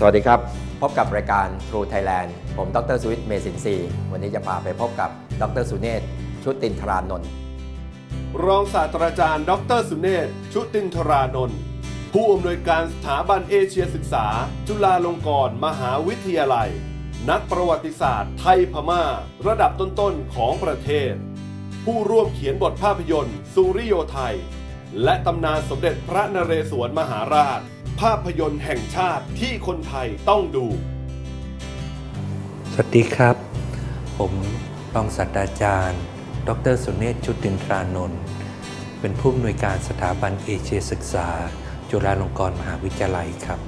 สวัสดีครับ พบกับรายการ True Thailand ผม ดรสุวิทย์ เมสินทรีวันนี้จะพาไปพบกับ ดรสุเนศ ชุตินทรานนท์ รองศาสตราจารย์ ดรสุเนศ ชุตินทรานนท์ ผู้อำนวยการสถาบันเอเชียศึกษา จุฬาลงกรณ์มหาวิทยาลัย นักประวัติศาสตร์ไทยพม่า ระดับต้นๆของประเทศ ผู้ร่วมเขียนบทภาพยนตร์ สุริโยไทย และตำนานสมเด็จพระนเรศวรมหาราช ภาพยนตร์แห่งชาติที่คนไทยต้องดู สวัสดีครับ ผมรองศาสตราจารย์ ดรสุเนศชุตินทรานนท์เป็นผู้อำนวยการสถาบันเอเชียศึกษา จุฬาลงกรณ์มหาวิทยาลัยครับ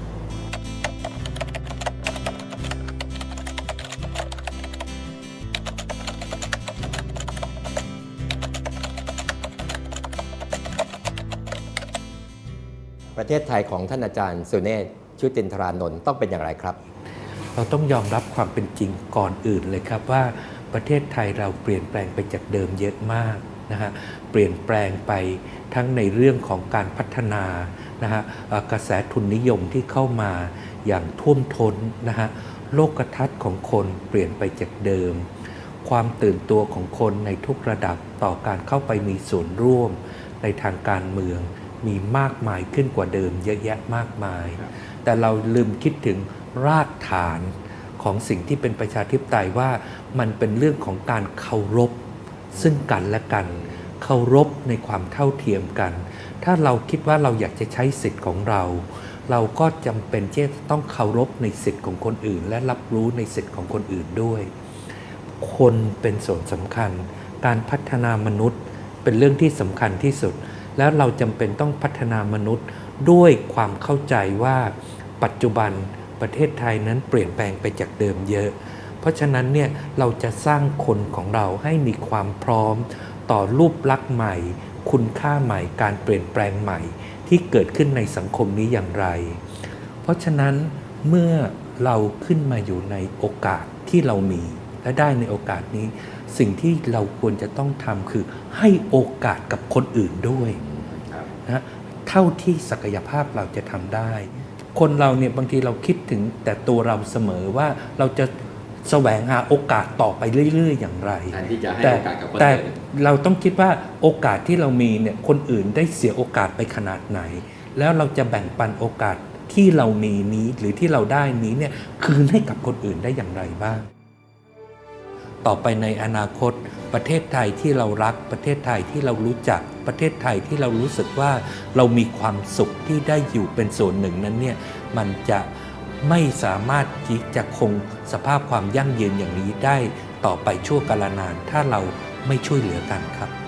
ประเทศไทยของท่านอาจารย์สุเนศชุตินทรานนท์ต้องเป็นอย่างไรครับ เราต้องยอมรับความเป็นจริงก่อนอื่นเลยครับว่าประเทศไทยเราเปลี่ยนแปลงไปจากเดิมเยอะมากนะฮะเปลี่ยนแปลงไปทั้งในเรื่องของการพัฒนานะฮะกระแสทุนนิยมที่เข้ามาอย่างท่วมท้นนะฮะโลกทัศน์ของคนเปลี่ยนไปจากเดิม ความตื่นตัวของคนในทุกระดับต่อการเข้าไปมีส่วนร่วมในทางการเมือง มีมากมายขึ้นกว่าเดิม เยอะแยะมากมาย แต่เราลืมคิดถึงรากฐานของสิ่งที่เป็นประชาธิปไตยว่ามันเป็นเรื่องของการเคารพ ซึ่งกันและกัน เคารพในความเท่าเทียมกัน ถ้าเราคิดว่าเราอยากจะใช้สิทธิ์ของเรา เราก็จำเป็นที่จะต้องเคารพในสิทธิ์ของคนอื่น และรับรู้ในสิทธิ์ของคนอื่นด้วย คนเป็นส่วนสำคัญ การพัฒนามนุษย์เป็นเรื่องที่สำคัญที่สุด แล้วเราจำเป็นต้องพัฒนามนุษย์ด้วยความเข้าใจว่าปัจจุบันประเทศไทยนั้นเปลี่ยนแปลงไปจากเดิมเยอะ เพราะฉะนั้นเนี่ยเราจะสร้างคนของเราให้มีความพร้อมต่อรูปลักษณ์ใหม่ คุณค่าใหม่ การเปลี่ยนแปลงใหม่ ที่เกิดขึ้นในสังคมนี้อย่างไร เพราะฉะนั้นเมื่อเราขึ้นมาอยู่ในโอกาสที่เรามี และได้ในโอกาสนี้ สิ่งที่เราควรจะต้องทำคือให้โอกาสกับคนอื่นด้วยนะเท่าที่ศักยภาพเราจะทำได้ คนเราเนี่ยบางทีเราคิดถึงแต่ตัวเราเสมอว่าเราจะแสวงหาโอกาสต่อไปเรื่อย ๆ อย่างไรแทนที่จะให้แต่โอกาสกับคนแต่อื่นเราต้องคิดว่าโอกาสที่เรามีเนี่ยคนอื่นได้เสียโอกาสไปขนาดไหน แล้วเราจะแบ่งปันโอกาสที่เรามีนี้หรือที่เราได้นี้เนี่ยคืนให้กับคนอื่นได้อย่างไรบ้าง ต่อไปในอนาคต ประเทศไทยที่เรารัก ประเทศไทยที่เรารู้จัก ประเทศไทยที่เรารู้สึกว่าเรามีความสุขที่ได้อยู่เป็นส่วนหนึ่งนั้นเนี่ยมันจะไม่สามารถที่จะคงสภาพความยั่งยืนอย่างนี้ได้ ต่อไปชั่วกาลนานถ้าเราไม่ช่วยเหลือกันครับ